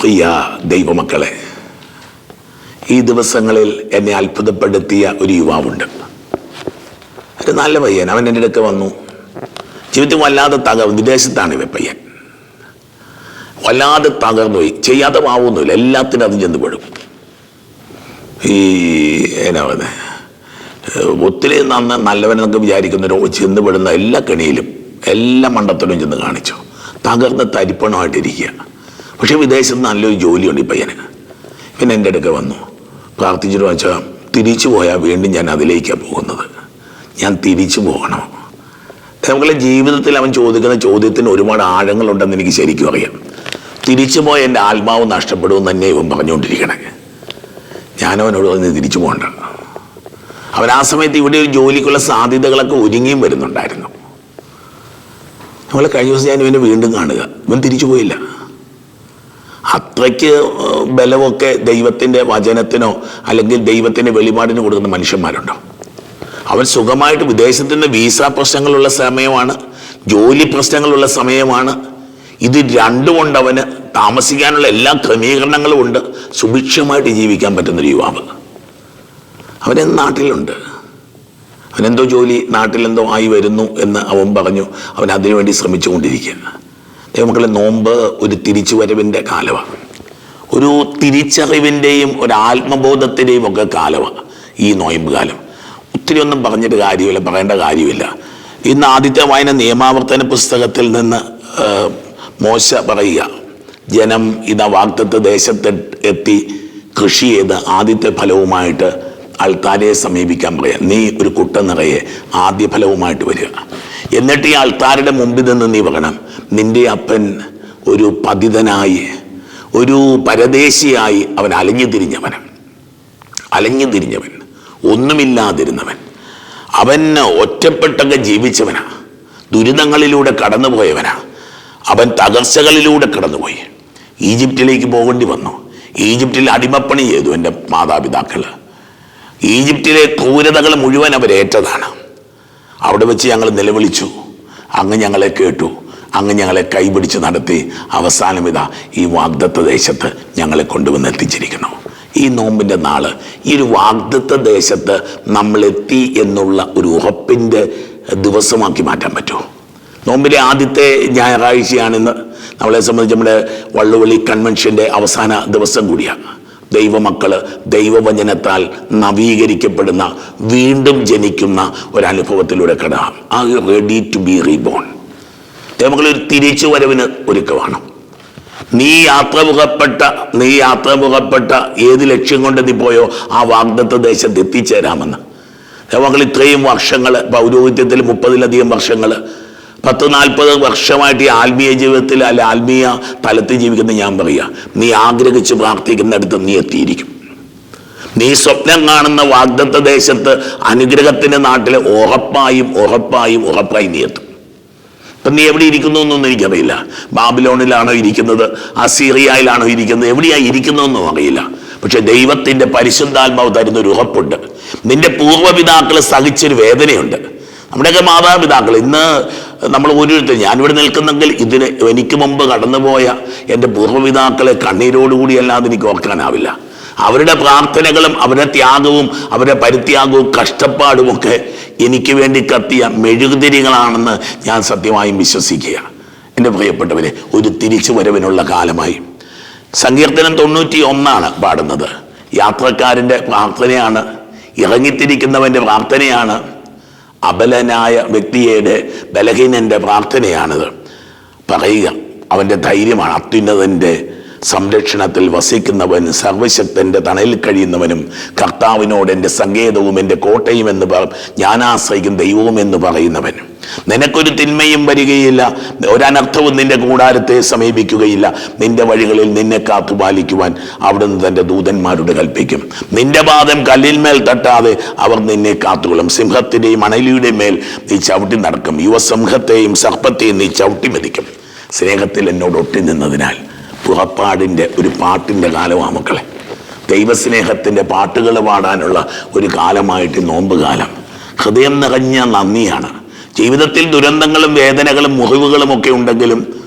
പ്രിയ ദൈവമക്കളെ ഈ ദിവസങ്ങളിൽ എന്നെ അത്ഭുതപ്പെടുത്തിയ ഒരു യുവാവുണ്ട്. ഒരു നല്ല പയ്യൻ. അവൻ എന്റെ അടുത്ത് വന്നു. ജീവിതം വല്ലാതെ തകർ വിദേശത്താണ് ഇവ പയ്യൻ. വല്ലാതെ തകർന്നു പോയി ചെയ്യാതെ ആവുന്നില്ല എല്ലാത്തിനും അത് ചെന്ന് പെടും. ഈ എന്നാ പറയുന്നത് ഒത്തിരി നന്ന നല്ലവനെന്നൊക്കെ വിചാരിക്കുന്നവരോ ചെന്ന് പെടുന്ന എല്ലാ കെണിയിലും എല്ലാ മണ്ടത്തിലും ചെന്ന് കാണിച്ചു. തകർന്ന് തരിപ്പണമായിട്ടിരിക്കുക. പക്ഷേ വിദേശത്ത് നല്ലൊരു ജോലിയുണ്ട് ഈ പയ്യന്. പിന്നെ എന്റെ അടുക്ക വന്നു. പ്രാർത്ഥിച്ചിട്ട് വെച്ചാൽ തിരിച്ചു പോയാൽ വീണ്ടും ഞാൻ അതിലേക്കാണ് പോകുന്നത്. ഞാൻ തിരിച്ചു പോകണം. നമ്മളെ ജീവിതത്തിൽ അവൻ ചോദിക്കുന്ന ചോദ്യത്തിന് ഒരുപാട് ആഴങ്ങളുണ്ടെന്ന് എനിക്ക് ശരിക്കും അറിയാം. തിരിച്ചു പോയ എന്റെ ആത്മാവ് നഷ്ടപ്പെടുമെന്ന് തന്നെ ഇവൻ പറഞ്ഞുകൊണ്ടിരിക്കണേ. ഞാനവനോട് പറഞ്ഞ് തിരിച്ചു പോകണ്ട. അവൻ ആ സമയത്ത് ഇവിടെ ഒരു ജോലിക്കുള്ള സാധ്യതകളൊക്കെ ഒരുങ്ങിയും വരുന്നുണ്ടായിരുന്നു. നമ്മളെ കഴിഞ്ഞ ദിവസം ഞാൻ ഇവനെ വീണ്ടും കാണുക. ഇവൻ തിരിച്ചു പോയില്ല. അത്രയ്ക്ക് ബലമൊക്കെ ദൈവത്തിന്റെ വചനത്തിനോ അല്ലെങ്കിൽ ദൈവത്തിന്റെ വെളിപാടിന് കൊടുക്കുന്ന മനുഷ്യന്മാരുണ്ടോ? അവൻ സുഖമായിട്ട് വിദേശത്തിന്റെ വീസ പ്രശ്നങ്ങളുള്ള സമയമാണ് ജോലി പ്രശ്നങ്ങളുള്ള സമയമാണ്. ഇത് രണ്ടും കൊണ്ട് അവന്. താമസിക്കാനുള്ള എല്ലാ ക്രമീകരണങ്ങളും ഉണ്ട്. സുഭിക്ഷമായിട്ട് ജീവിക്കാൻ പറ്റുന്നൊരു യുവാവ്. അവൻ നാട്ടിലുണ്ട്. അവനെന്തോ ജോലി നാട്ടിലെന്തോ ആയി വരുന്നു എന്ന് അവൻ പറഞ്ഞു. അവൻ അതിനുവേണ്ടി ശ്രമിച്ചുകൊണ്ടിരിക്കുകയാണ്. ദൈവമക്കളെ നോമ്പ് ഒരു തിരിച്ചുവരവിന്റെ കാലമാണ്. ഒരു തിരിച്ചറിവിന്റെയും ഒരു ആത്മബോധത്തിന്റെയും ഒക്കെ കാലമാണ് ഈ നോയമ്പ് കാലം ഒത്തിരി ഒന്നും പറഞ്ഞിട്ട് കാര്യമില്ല പറയേണ്ട കാര്യമില്ല. ഇന്ന് ആദ്യത്തെ വായന നിയമാവർത്തന പുസ്തകത്തിൽ നിന്ന് മോശ പറയുക. ജനം ഇതാ വാക്തത്വ ദേശത്ത് എത്തി കൃഷി ചെയ്ത് ആദ്യത്തെ ഫലവുമായിട്ട് ആൾക്കാരെ സമീപിക്കാൻ പറയാം. നീ ഒരു കുട്ട നിറയെ ആദ്യ ഫലവുമായിട്ട് വരിക. എന്നിട്ട് ഈ അൾത്താരയുടെ മുമ്പിൽ നിന്ന് നീ പറയണം നിന്റെ അപ്പൻ ഒരു പതിതനായി ഒരു പരദേശിയായി അവൻ അലഞ്ഞു തിരിഞ്ഞവൻ. അലഞ്ഞു തിരിഞ്ഞവൻ ഒന്നുമില്ലാതിരുന്നവൻ. അവൻ ഒറ്റപ്പെട്ടൊക്കെ ജീവിച്ചവനാ. ദുരിതങ്ങളിലൂടെ കടന്നുപോയവനാ. അവൻ തകർച്ചകളിലൂടെ കടന്നുപോയി. ഈജിപ്തിലേക്ക് പോകേണ്ടി വന്നു. ഈജിപ്തിൽ അടിമപ്പണി ചെയ്തു എന്റെ മാതാപിതാക്കൾ ഈജിപ്തിലെ ക്രൂരതകൾ മുഴുവൻ അവരേറ്റതാണ് അവിടെ വെച്ച് ഞങ്ങൾ നിലവിളിച്ചു. അങ്ങ് ഞങ്ങളെ കേട്ടു. അങ്ങ് ഞങ്ങളെ കൈപിടിച്ച് നടത്തി. അവസാനം ഇതാ ഈ വാഗ്ദത്ത ദേശത്ത് ഞങ്ങളെ കൊണ്ടുവന്ന് എത്തിച്ചിരിക്കുന്നു. ഈ നോമ്പിന്റെ നാൾ ഈ ഒരു വാഗ്ദത്ത ദേശത്ത് നമ്മളെത്തി എന്നുള്ള ഒരു ഉറപ്പിന്റെ ദിവസമാക്കി മാറ്റാൻ പറ്റുമോ നോമ്പിലെ ആദ്യത്തെ ഞായറാഴ്ചയാണിന്ന് നമ്മളെ സംബന്ധിച്ച് നമ്മുടെ വള്ളുവള്ളി കൺവെൻഷന്റെ അവസാന ദിവസം കൂടിയാണ്. ദൈവമക്കൾ ദൈവവചനത്താൽ നവീകരിക്കപ്പെടുന്ന വീണ്ടും ജനിക്കുന്ന ഒരനുഭവത്തിലൂടെ കടക്കാം. ആ റെഡി ടു ബി റീബോൺ ദൈവമക്കൾ ഒരു തിരിച്ചു വരവിന് ഒരുക്കമാണ്. നീ യാത്ര മുഖപ്പെട്ട നീ യാത്ര മുഖപ്പെട്ട ഏത് ലക്ഷ്യം കൊണ്ട് നീ പോയോ? ആ വാഗ്ദത്ത ദേശത്ത് എത്തിച്ചേരാമെന്ന്. ദൈവമക്കൾ ഇത്രയും വർഷങ്ങൾ പൗരോഹിത്യത്തിൽ മുപ്പതിലധികം വർഷങ്ങൾ പത്ത് നാൽപ്പത് വർഷമായിട്ട് ഈ ആത്മീയ ജീവിതത്തിൽ അല്ല ആത്മീയ തലത്തിൽ ജീവിക്കുന്ന ഞാൻ പറയുക നീ ആഗ്രഹിച്ച് പ്രാർത്ഥിക്കുന്നിടത്ത് നീ എത്തിയിരിക്കും. നീ സ്വപ്നം കാണുന്ന വാഗ്ദത്ത ദേശത്ത് അനുഗ്രഹത്തിന്റെ നാട്ടിൽ ഉറപ്പായും ഉറപ്പായും ഉറപ്പായും നീ എത്തും. ഇപ്പം നീ എവിടെ ഇരിക്കുന്നു എന്നൊന്നും എനിക്കറിയില്ല. ബാബിലോണിലാണോ ഇരിക്കുന്നത്? അസീറിയയിലാണോ ഇരിക്കുന്നത്? എവിടെയാണ് ഇരിക്കുന്നതെന്നും അറിയില്ല. പക്ഷെ ദൈവത്തിന്റെ പരിശുദ്ധാത്മാവ് തരുന്ന ഒരു ഉറപ്പുണ്ട്. നിന്റെ പൂർവപിതാക്കൾ സഹിച്ചൊരു വേദനയുണ്ട്. നമ്മുടെയൊക്കെ മാതാപിതാക്കൾ ഇന്ന് നമ്മൾ ഓരോരുത്തരും ഞാനിവിടെ നിൽക്കുന്നെങ്കിൽ ഇതിന് എനിക്ക് മുമ്പ് കടന്നുപോയ എന്റെ പൂർവപിതാക്കളെ കണ്ണീരോടുകൂടി അല്ലാതെ എനിക്ക് ഓർക്കാനാവില്ല. അവരുടെ പ്രാർത്ഥനകളും അവരുടെ ത്യാഗവും അവരുടെ പരിത്യാഗവും കഷ്ടപ്പാടും ഒക്കെ എനിക്ക് വേണ്ടി കത്തിയ മെഴുകുതിരികളാണെന്ന് ഞാൻ സത്യമായും വിശ്വസിക്കുകയാണ് എന്റെ പ്രിയപ്പെട്ടവരെ ഒരു തിരിച്ചു വരവിനുള്ള കാലമായി. സങ്കീർത്തനം തൊണ്ണൂറ്റി ഒന്നാണ് പാടുന്നത്. യാത്രക്കാരന്റെ പ്രാർത്ഥനയാണ് ഇറങ്ങിത്തിരിക്കുന്നവന്റെ പ്രാർത്ഥനയാണ് അബലനായ വ്യക്തിയുടെ ബലഹീനന്റെ പ്രാർത്ഥനയാണിത്. പറയുക അവന്റെ ധൈര്യമാണ് അത്യുന്നതന്റെ സംരക്ഷണത്തിൽ വസിക്കുന്നവൻ സർവശക്തന്റെ തണലിൽ കഴിയുന്നവനും കർത്താവിനോട് എന്റെ സങ്കേതവും എന്റെ കോട്ടയും എന്ന് പറ ഞാൻ ആശ്രയിക്കും ദൈവവും എന്ന് പറയുന്നവൻ. നിനക്കൊരു തിന്മയും വരികയില്ല. ഒരനർത്ഥവും നിന്റെ കൂടാരത്തെ സമീപിക്കുകയില്ല. നിന്റെ വഴികളിൽ നിന്നെ കാത്തു പാലിക്കുവാൻ അവിടുന്ന് തന്റെ ദൂതന്മാരോട് കൽപ്പിക്കും. നിന്റെ പാദം കല്ലിന്മേൽ തട്ടാതെ അവർ നിന്നെ കാത്തുകൊള്ളും. സിംഹത്തിന്റെയും അണലിയുടെയും മേൽ നീ ചവിട്ടി നടക്കും. യുവസിംഹത്തെയും സർപ്പത്തെയും നീ ചവിട്ടി മെതിക്കും. സ്നേഹത്തിൽ എന്നോട് ഒട്ടി നിന്നതിനാൽ പുറപ്പാടിന്റെ ഒരു പാട്ടിന്റെ കാലമാണ് മക്കളെ. ദൈവസ്നേഹത്തിന്റെ പാട്ടുകൾ പാടാനുള്ള ഒരു കാലമായിട്ട് നോമ്പ് കാലം. ഹൃദയം നിറഞ്ഞ നന്ദിയാണ്. ജീവിതത്തിൽ ദുരന്തങ്ങളും വേദനകളും മുറിവുകളും ഒക്കെ ഉണ്ടെങ്കിലും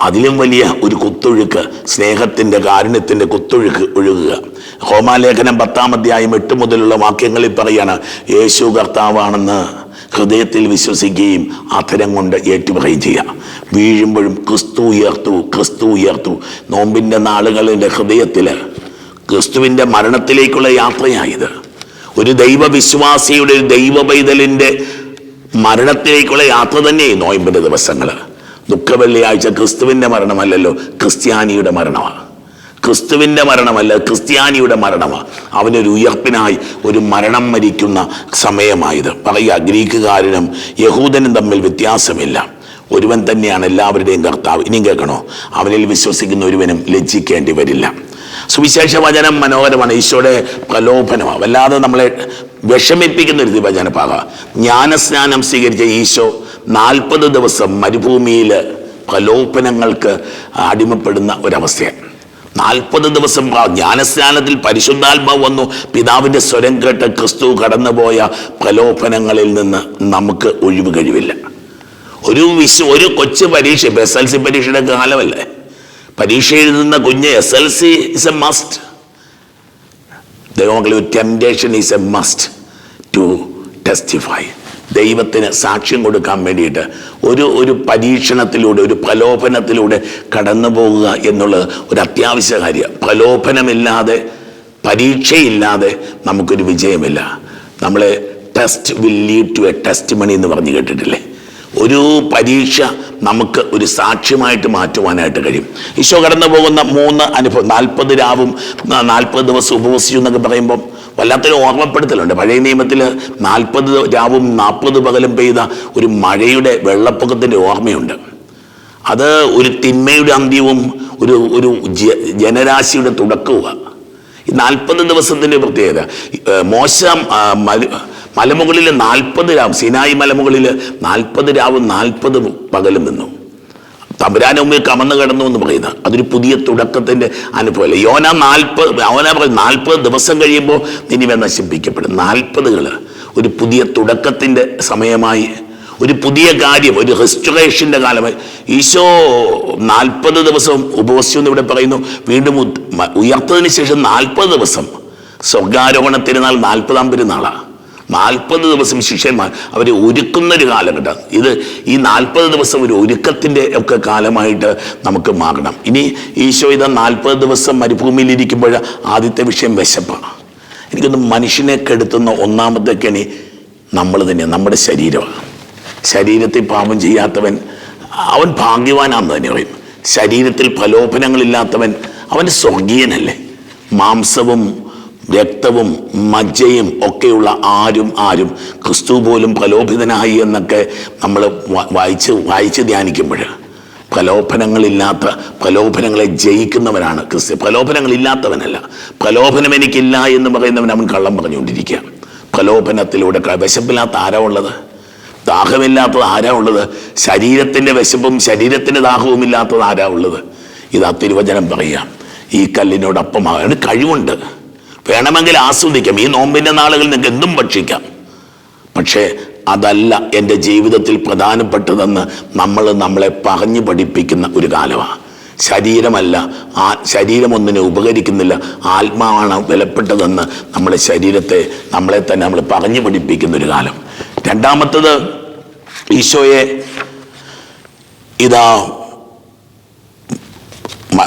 അതിലും വലിയ ഒരു കുത്തൊഴുക്ക് സ്നേഹത്തിന്റെ കാരുണ്യത്തിന്റെ കുത്തൊഴുക്ക് ഒഴുകുക. ഹോമാലേഖനം പത്താം അധ്യായം എട്ട് മുതലുള്ള വാക്യങ്ങളിൽ പറയാണ് യേശു കർത്താവാണെന്ന് ഹൃദയത്തിൽ വിശ്വസിക്കുകയും അധരം കൊണ്ട് ഏറ്റുപറയുകയും ചെയ്യാം വീഴുമ്പോഴും ക്രിസ്തു ഉയർത്തു ക്രിസ്തു ഉയർത്തു. നോമ്പിന്റെ നാളുകളുടെ ഹൃദയത്തിൽ ക്രിസ്തുവിന്റെ മരണത്തിലേക്കുള്ള യാത്രയായത് ഒരു ദൈവവിശ്വാസിയുടെ ഒരു ദൈവ പൈതലിന്റെ മരണത്തിലേക്കുള്ള യാത്ര തന്നെ നോയമ്പിന്റെ ദിവസങ്ങൾ ദുഃഖ വെള്ളിയാഴ്ച ക്രിസ്തുവിന്റെ മരണമല്ലല്ലോ ക്രിസ്ത്യാനിയുടെ മരണമാണ്. ക്രിസ്തുവിന്റെ മരണമല്ല ക്രിസ്ത്യാനിയുടെ മരണമാണ് അവനൊരു ഉയർപ്പിനായി ഒരു മരണം മരിക്കുന്ന സമയമായത്. പറയുക ഗ്രീക്കുകാരനും യഹൂദനും തമ്മിൽ വ്യത്യാസമില്ല. ഒരുവൻ തന്നെയാണ് എല്ലാവരുടെയും കർത്താവ്. ഇനിയും കേൾക്കണോ? അവനിൽ വിശ്വസിക്കുന്ന ഒരുവനും ലജ്ജിക്കേണ്ടി വരില്ല. സുവിശേഷ വചനം മനോഹരമാണ്. ഈശോയുടെ പ്രലോഭനമാണ് വല്ലാതെ നമ്മളെ വിഷമിപ്പിക്കുന്ന ഒരു വചനഭാഗ ജ്ഞാനസ്നാനം സ്വീകരിച്ച ഈശോ നാൽപ്പത് ദിവസം മരുഭൂമിയിൽ പ്രലോഭനങ്ങൾക്ക് അടിമപ്പെടുന്ന ഒരവസ്ഥയാണ്. നാൽപ്പത് ദിവസം ജ്ഞാനസ്നാനത്തിൽ പരിശുദ്ധാത്മാവ് വന്നു. പിതാവിന്റെ സ്വരം കേട്ട് ക്രിസ്തു കടന്നുപോയ പ്രലോഭനങ്ങളിൽ നിന്ന് നമുക്ക് ഒഴിവ് കഴിവില്ല. ഒരു വിശ്വ ഒരു കൊച്ചു പരീക്ഷ ഇപ്പം എസ് എൽ സി പരീക്ഷയുടെ കാലമല്ലേ? പരീക്ഷ എഴുതുന്ന കുഞ്ഞ് S L C is a must ദൈവമക്കളെ ഒരു temptation is a must to testify ദൈവത്തിന് സാക്ഷ്യം കൊടുക്കാൻ വേണ്ടിയിട്ട് ഒരു ഒരു പരീക്ഷണത്തിലൂടെ ഒരു പ്രലോഭനത്തിലൂടെ കടന്നു പോകുക എന്നുള്ളത് ഒരു അത്യാവശ്യ കാര്യം. പ്രലോഭനമില്ലാതെ പരീക്ഷയില്ലാതെ നമുക്കൊരു വിജയമില്ല. നമ്മളെ test will lead to a testimony എന്ന് പറഞ്ഞു കേട്ടിട്ടില്ലേ? ഒരു പരീക്ഷ നമുക്ക് ഒരു സാക്ഷ്യമായിട്ട് മാറ്റുവാനായിട്ട് കഴിയും. ഈശോ കടന്നു പോകുന്ന മൂന്ന് അനുഭവം നാൽപ്പത് രാവും നാൽപ്പത് ദിവസം ഉപവസിച്ചു എന്നൊക്കെ പറയുമ്പം വല്ലാത്തൊരു ഓർമ്മപ്പെടുത്തലുണ്ട്. പഴയ നിയമത്തിൽ നാൽപ്പത് രാവും നാൽപ്പത് പകലും പെയ്ത ഒരു മഴയുടെ വെള്ളപ്പൊക്കത്തിന്റെ ഓർമ്മയുണ്ട്. അത് ഒരു തിന്മയുടെ അന്ത്യവും ഒരു ഒരു ജനരാശിയുടെ തുടക്കവുമാണ് ഈ നാൽപ്പത് ദിവസത്തിന്റെ പ്രത്യേകത. മോശം മോശ മല- മലമുകളിൽ നാൽപ്പത് രാവും സിനായി മലമുകളിൽ നാൽപ്പത് രാവും നാൽപ്പത് പകലും നിന്നു. തമ്പുരാന് മുമ്പിൽ കമന്ന് കിടന്നു എന്ന് പറയുന്നത് അതൊരു പുതിയ തുടക്കത്തിന്റെ അനുഭവമല്ല? യോന നാൽപ്പത് യോന നാൽപ്പത് ദിവസം കഴിയുമ്പോൾ നിനിവ നശിപ്പിക്കപ്പെടും. നാൽപ്പതുകൾ ഒരു പുതിയ തുടക്കത്തിന്റെ സമയമായി ഒരു പുതിയ കാര്യം ഒരു റെസ്റ്റോറേഷന്റെ കാലമായി. ഈശോ നാൽപ്പത് ദിവസം ഉപവസിച്ചു എന്ന് ഇവിടെ പറയുന്നു. വീണ്ടും ഉയർത്തതിന് ശേഷം നാൽപ്പത് ദിവസം സ്വർഗാരോഹണ തിരുനാൾ നാൽപ്പതാം പെരുന്നാളാണ് നാൽപ്പത് ദിവസം ശിഷ്യന്മാർ അവരെ ഒരുക്കുന്ന ഒരു കാലഘട്ടം ഇത് ഈ നാൽപ്പത് ദിവസം ഒരു ഒരുക്കത്തിന്റെ ഒക്കെ കാലമായിട്ട് നമുക്ക് മാറണം. ഇനി ഈശോ ഇത് നാൽപ്പത് ദിവസം മരുഭൂമിയിൽ ഇരിക്കുമ്പോൾ ആദ്യത്തെ വിഷയം വിശപ്പാണ് എനിക്കൊന്ന് മനുഷ്യനെ കെടുത്തുന്ന ഒന്നാമത്തെ കെണി നമ്മൾ തന്നെ നമ്മുടെ ശരീരമാണ് ശരീരത്തിൽ പാപം ചെയ്യാത്തവൻ അവൻ ഭാഗ്യവാനാന്ന് തന്നെ പറയും. ശരീരത്തിൽ പലോപനങ്ങളില്ലാത്തവൻ അവൻ സ്വർഗീയനല്ലേ? മാംസവും രക്തവും മജ്ജയും ഒക്കെയുള്ള ആരും ആരും ക്രിസ്തു പോലും പ്രലോഭിതനായി എന്നൊക്കെ നമ്മൾ വായിച്ച് വായിച്ച് ധ്യാനിക്കുമ്പോൾ പ്രലോഭനങ്ങളില്ലാത്ത പ്രലോഭനങ്ങളെ ജയിക്കുന്നവനാണ് ക്രിസ്തു പ്രലോഭനങ്ങളില്ലാത്തവനല്ല. പ്രലോഭനം എനിക്കില്ല എന്ന് പറയുന്നവൻ അവൻ കള്ളം പറഞ്ഞുകൊണ്ടിരിക്കുക. പ്രലോഭനത്തിലൂടെ വിശപ്പില്ലാത്ത ആരാ ഉള്ളത്? ദാഹമില്ലാത്തത് ആരാ ഉള്ളത്? ശരീരത്തിന്റെ വിശപ്പും ശരീരത്തിന്റെ ദാഹവും ഇല്ലാത്തത് ആരാ ഉള്ളത്? ഇതാ തിരുവചനം പറയുക. ഈ കല്ലിനോടൊപ്പം അവന് കഴിവുണ്ട്. വേണമെങ്കിൽ ആസ്വദിക്കാം. ഈ നോമ്പിന്റെ നാളുകളിൽ നിങ്ങൾക്ക് എന്തും ഭക്ഷിക്കാം. പക്ഷേ അതല്ല എന്റെ ജീവിതത്തിൽ പ്രധാനപ്പെട്ടതെന്ന് നമ്മൾ നമ്മളെ പറഞ്ഞു പഠിപ്പിക്കുന്ന ഒരു കാലമാണ്. ശരീരമല്ല ആ ശരീരം ഒന്നിനെ ഉപകരിക്കുന്നില്ല ആത്മാവാണ് വിലപ്പെട്ടതെന്ന് നമ്മുടെ ശരീരത്തെ നമ്മളെ തന്നെ നമ്മൾ പറഞ്ഞു പഠിപ്പിക്കുന്ന ഒരു കാലം. രണ്ടാമത്തത് ഈശോയെ ഇതാ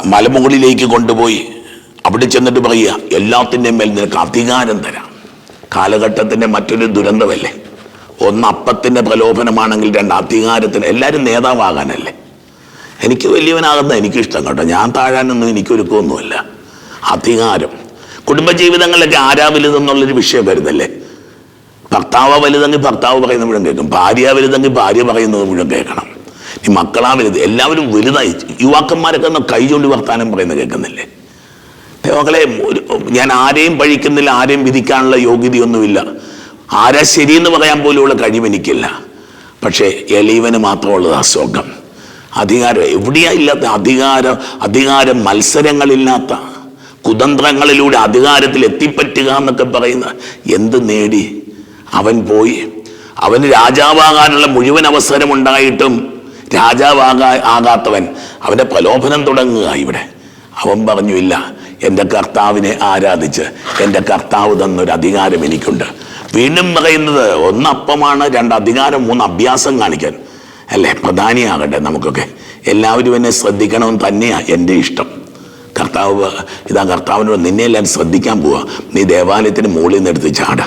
മലമുകളിലേക്ക് കൊണ്ടുപോയി അവിടെ ചെന്നിട്ട് പറയുക എല്ലാത്തിന്റെയും മേൽ നിനക്ക് അധികാരം തരാം. കാലഘട്ടത്തിന്റെ മറ്റൊരു ദുരന്തമല്ലേ? ഒന്ന് അപ്പത്തിന്റെ പ്രലോഭനമാണെങ്കിൽ രണ്ട് അധികാരത്തിന്. എല്ലാവരും നേതാവാകാനല്ലേ? എനിക്ക് വലിയവനാകുന്ന എനിക്കിഷ്ടം കേട്ടോ. ഞാൻ താഴാനൊന്നും എനിക്കൊരുക്കൊന്നുമില്ല അധികാരം. കുടുംബജീവിതങ്ങളിലൊക്കെ ആരാ വലുതെന്നുള്ളൊരു വിഷയം വരുന്നല്ലേ? ഭർത്താവ് വലുതെങ്കിൽ ഭർത്താവ് പറയുന്നത് മുഴുവൻ കേൾക്കും. ഭാര്യ വലുതെങ്കിൽ ഭാര്യ പറയുന്നത് മുഴുവൻ കേൾക്കണം. ഈ മക്കളാ വലുത്. എല്ലാവരും വലുതായി. യുവാക്കന്മാരൊക്കെ കൈ ചൂണ്ടി വർത്താനം പറയുന്നത് കേൾക്കുന്നില്ലേ? മക്കളെ ഞാൻ ആരെയും പഴിക്കുന്നില്ല ആരെയും വിധിക്കാനുള്ള യോഗ്യതയൊന്നുമില്ല. ആരാ ശരിയെന്ന് പറയാൻ പോലുമുള്ള കഴിവ് എനിക്കില്ല. പക്ഷേ എളീവന് മാത്രമുള്ളത് ആ അധികാരം എവിടെയാ ഇല്ലാത്ത അധികാരം അധികാരം മത്സരങ്ങളില്ലാത്ത കുതന്ത്രങ്ങളിലൂടെ അധികാരത്തിൽ എത്തിപ്പറ്റുക എന്നൊക്കെ പറയുന്ന എന്ത് നേടി? അവൻ പോയി. അവന് രാജാവാകാനുള്ള മുഴുവൻ അവസരമുണ്ടായിട്ടും രാജാവാകാ ആകാത്തവൻ അവന്റെ പ്രലോഭനം തുടങ്ങുക ഇവിടെ. അവൻ പറഞ്ഞു ഇല്ല എന്റെ കർത്താവിനെ ആരാധിച്ച് എന്റെ കർത്താവ് തന്നൊരു അധികാരം എനിക്കുണ്ട്. വീണ്ടും പറയുന്നത് ഒന്നപ്പമാണ് രണ്ട് അധികാരം മൂന്ന് അഭ്യാസം കാണിക്കാൻ. അല്ലേ? പ്രധാനിയാകട്ടെ നമുക്കൊക്കെ. എല്ലാവരും എന്നെ ശ്രദ്ധിക്കണമെന്ന് തന്നെയാണ് എന്റെ ഇഷ്ടം. കർത്താവ് ഇതാ കർത്താവിനോട് നിന്നെ എല്ലാം ശ്രദ്ധിക്കാൻ പോവാ. നീ ദേവാലയത്തിന് മുകളിൽ നിന്ന് എടുത്ത് ചാട്.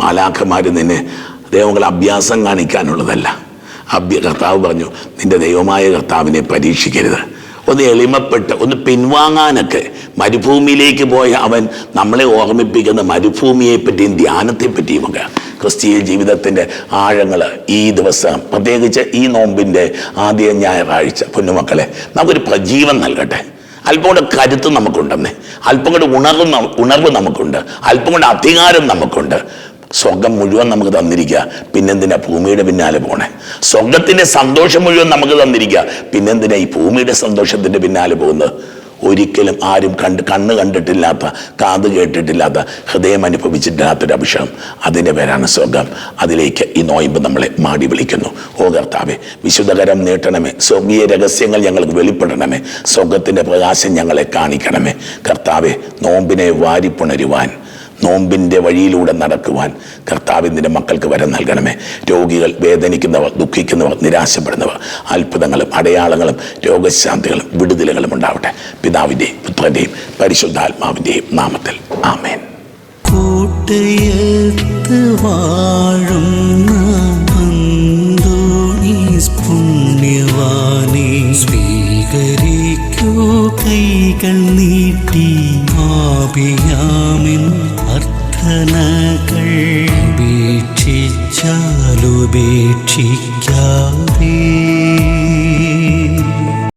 മാലാഖമാർ നിന്നെ ദൈവങ്ങൾ അഭ്യാസം കാണിക്കാനുള്ളതല്ല. അഭ്യ കർത്താവ് പറഞ്ഞു നിന്റെ ദൈവമായ കർത്താവിനെ പരീക്ഷിക്കരുത്. ഒന്ന് എളിമപ്പെട്ട് ഒന്ന് പിൻവാങ്ങാനൊക്കെ മരുഭൂമിയിലേക്ക് പോയ അവൻ നമ്മളെ ഓർമ്മിപ്പിക്കുന്ന മരുഭൂമിയെ പറ്റിയും ധ്യാനത്തെ ക്രിസ്തീയ ജീവിതത്തിന്റെ ആഴങ്ങൾ ഈ ദിവസം പ്രത്യേകിച്ച് ഈ നോമ്പിന്റെ ആദ്യ ഞായറാഴ്ച പൊന്നുമക്കളെ നമുക്കൊരു പ്രജീവൻ നൽകട്ടെ. അല്പം കൂടെ കരുത്ത് നമുക്കുണ്ടെന്നേ. അല്പം കൂടെ ഉണർവ് ഉണർവ് നമുക്കുണ്ട്. അല്പം കൂടെ അധികാരം നമുക്കുണ്ട്. സ്വർഗം മുഴുവൻ നമുക്ക് തന്നിരിക്കുക. പിന്നെന്തിനാ? ഭൂമിയുടെ പിന്നാലെ പോണേ. സ്വർഗത്തിന്റെ സന്തോഷം മുഴുവൻ നമുക്ക് തന്നിരിക്കുക. പിന്നെന്തിനാ ഈ ഭൂമിയുടെ സന്തോഷത്തിന്റെ പിന്നാലെ പോകുന്നത്? ഒരിക്കലും ആരും കണ്ട് കണ്ണ് കണ്ടിട്ടില്ലാത്ത കാത് കേട്ടിട്ടില്ലാത്ത ഹൃദയം അനുഭവിച്ചിട്ടില്ലാത്തൊരു അഭിഷേകം. അതിന്റെ പേരാണ് സ്വർഗം. അതിലേക്ക് ഈ നോയമ്പ് നമ്മളെ മാടി വിളിക്കുന്നു. ഓ കർത്താവെ വിശുദ്ധകരം നീട്ടണമേ. സ്വർഗീയ രഹസ്യങ്ങൾ ഞങ്ങൾക്ക് വെളിപ്പെടണമേ. സ്വർഗത്തിന്റെ പ്രകാശം ഞങ്ങളെ കാണിക്കണമേ. കർത്താവെ നോമ്പിനെ വാരിപ്പുണരുവാൻ നോമ്പിന്റെ വഴിയിലൂടെ നടക്കുവാൻ കർത്താവിന്റെ മക്കൾക്ക് വരം നൽകണമേ. രോഗികൾ വേദനിക്കുന്നവർ ദുഃഖിക്കുന്നവർ നിരാശപ്പെടുന്നവർ അത്ഭുതങ്ങളും അടയാളങ്ങളും രോഗശാന്തികളും വിടുതലുകളും ഉണ്ടാവട്ടെ. പിതാവിന്റെയും പുത്രന്റെയും പരിശുദ്ധാത്മാവിന്റെയും നാമത്തിൽ. ആമേൻ. കൂട്ടയത്ത് വാഴുന്ന കൈകൾ നീട്ടി ആപിയാമിൻ അർത്ഥനകൾ ഉപേക്ഷിച്ചാലുപേക്ഷിക്കാ.